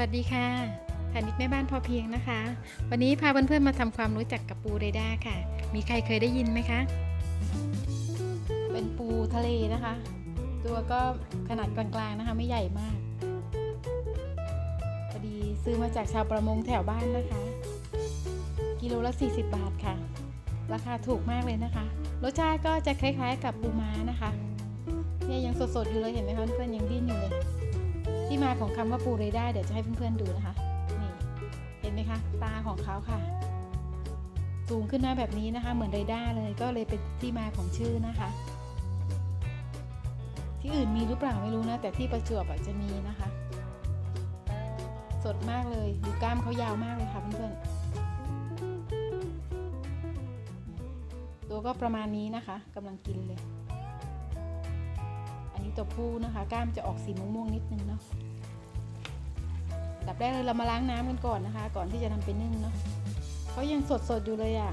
วัสดีค่ะฐานิตแม่บ้านพอเพียงนะคะ วันนี้พาเพื่อนๆมาทำความรู้จักกับปูเรด้าค่ะ มีใครเคยได้ยินไหมคะ เป็นปูทะเลนะคะ ตัวก็ขนาดกลางๆนะคะ ไม่ใหญ่มากพอดีซื้อมาจากชาวประมงแถวบ้านนะคะ กิโลละ 40 บาทค่ะ ราคาถูกมากเลยนะคะ รสชาติก็จะคล้ายๆกับปูม้านะคะ เนี่ยยังสดๆอยู่เลยเห็นไหมคะเพื่อนยังดิ้นอยู่เลย ที่มาของคำว่าปูเรดาเดี๋ยวจะให้เพื่อนๆดูนะคะ นี่ เห็นไหมคะ ตาของเขาค่ะ สูงขึ้นมาแบบนี้นะคะ เหมือนเรดาร์เลยก็เลยเป็นที่มาของชื่อนะคะ ที่อื่นมีหรือเปล่าไม่รู้นะ แต่ที่ประจวบอะจะมีนะคะ สดมากเลยดูกล้ามเขายาวมากเลยค่ะเพื่อนๆตัวก็ประมาณนี้นะคะกำลังกินเลย ตัวผู้นะคะกล้ามจะออกสีม่วงๆนิดนึงเนาะดับแรกเลยเรามาล้างน้ำกันก่อนนะคะ ก่อนที่จะทำเป็นนึ่งเนาะเขายังสดๆอยู่เลยอะ่ะ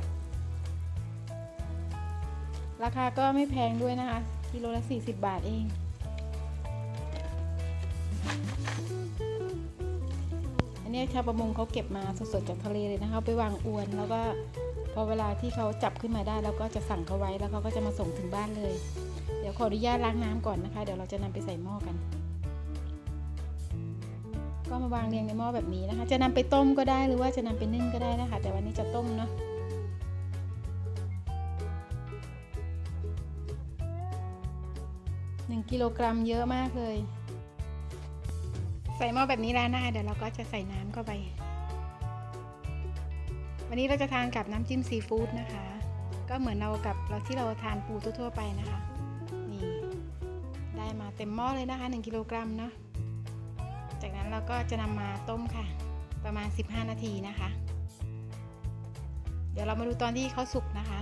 ราคาก็ไม่แพงด้วยนะคะ กิโลละ40 บาทเอง อันนี้ชาวประมงเขาเก็บมาสดๆจากทะเลเลยนะคะไปวางอวนแล้วก็พอเวลาที่เขาจับขึ้นมาได้เราก็จะสั่งเขาไว้แล้วเขาก็จะมาส่งถึงบ้านเลย เดี๋ยวขออนุญาตล้างน้ำก่อนนะคะ เดี๋ยวเราจะนำไปใส่หม้อกัน ก็มาวางเรียงในหม้อแบบนี้นะคะ จะนำไปต้มก็ได้หรือว่าจะนำไปนึ่งก็ได้นะคะ แต่วันนี้จะต้มเนาะหนึ่งกิโลกรัมเยอะมากเลย ใส่หม้อแบบนี้แล้วนะคะเดี๋ยวเราก็จะใส่น้ำเข้าไป วันนี้เราจะทานกับน้ำจิ้มซีฟู้ดนะคะ ก็เหมือนเรากับเราที่เราทานปูทั่วๆไปนะคะ นี่ได้มาเต็มหม้อเลยนะคะ 1กิโลกรัมเนาะ จากนั้นเราก็จะนำมาต้มค่ะ ประมาณ 15 นาทีนะคะ เดี๋ยวเรามาดูตอนที่เขาสุกนะคะ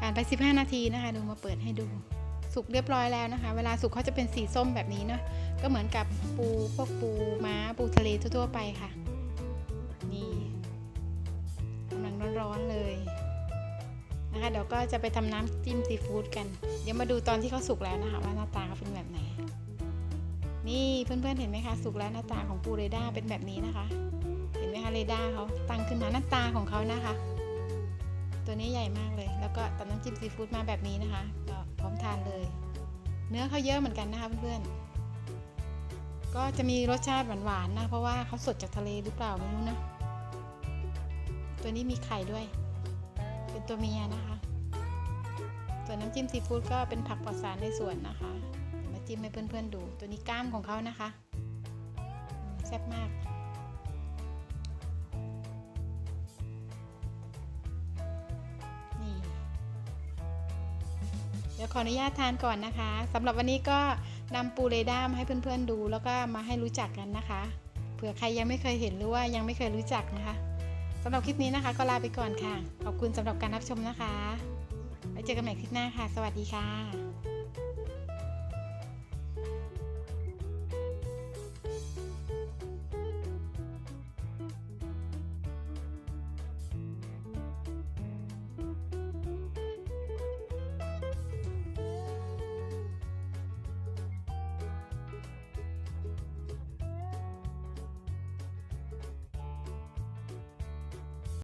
ผ่านไป 15 นาทีนะคะ ดูมาเปิดให้ดู สุกเรียบร้อยแล้วนะคะ เวลาสุกเขาจะเป็นสีส้มแบบนี้เนาะก็เหมือนกับปูพวกปูม้าปูทะเลทั่วๆไปค่ะ นี่กำลังร้อนๆเลยนะคะเดี๋ยวก็จะไปทำน้ำจิ้มซีฟู้ดกัน เดี๋ยวมาดูตอนที่เขาสุกแล้วนะคะ ว่าหน้าตาเขาเป็นแบบไหน นี่เพื่อนๆเห็นไหมคะ สุกแล้วหน้าตาของปูเรดาร์เป็นแบบนี้นะคะ เห็นไหมคะเรดาร์เขาตั้งขึ้นมาหน้าตาของเขานะคะ ตัวนี้ใหญ่มากเลย แล้วก็ตำน้ำจิ้มซีฟู้ดมาแบบนี้นะคะ ทานเลย เนื้อเขาเยอะเหมือนกันนะคะเพื่อนๆ ก็จะมีรสชาติหวานๆนะ เพราะว่าเขาสดจากทะเลหรือเปล่าไม่รู้นะ ตัวนี้มีไข่ด้วย เป็นตัวเมียนะคะ ส่วนน้ำจิ้มซีฟู้ดก็เป็นผักปลอดสารในสวนนะคะมาจิ้มให้เพื่อนๆดู ตัวนี้กล้ามของเขานะคะแซ่บมาก เดี๋ยวขออนุญาตทานก่อนนะคะสำหรับวันนี้ก็นำปูเรดามาให้เพื่อนๆดู แล้วก็มาให้รู้จักกันนะคะ เผื่อใครยังไม่เคยเห็นหรือว่ายังไม่เคยรู้จักนะคะสำหรับคลิปนี้นะคะ ก็ลาไปก่อนค่ะ ขอบคุณสำหรับการรับชมนะคะไว้เจอกันใหม่คลิปหน้าค่ะ สวัสดีค่ะ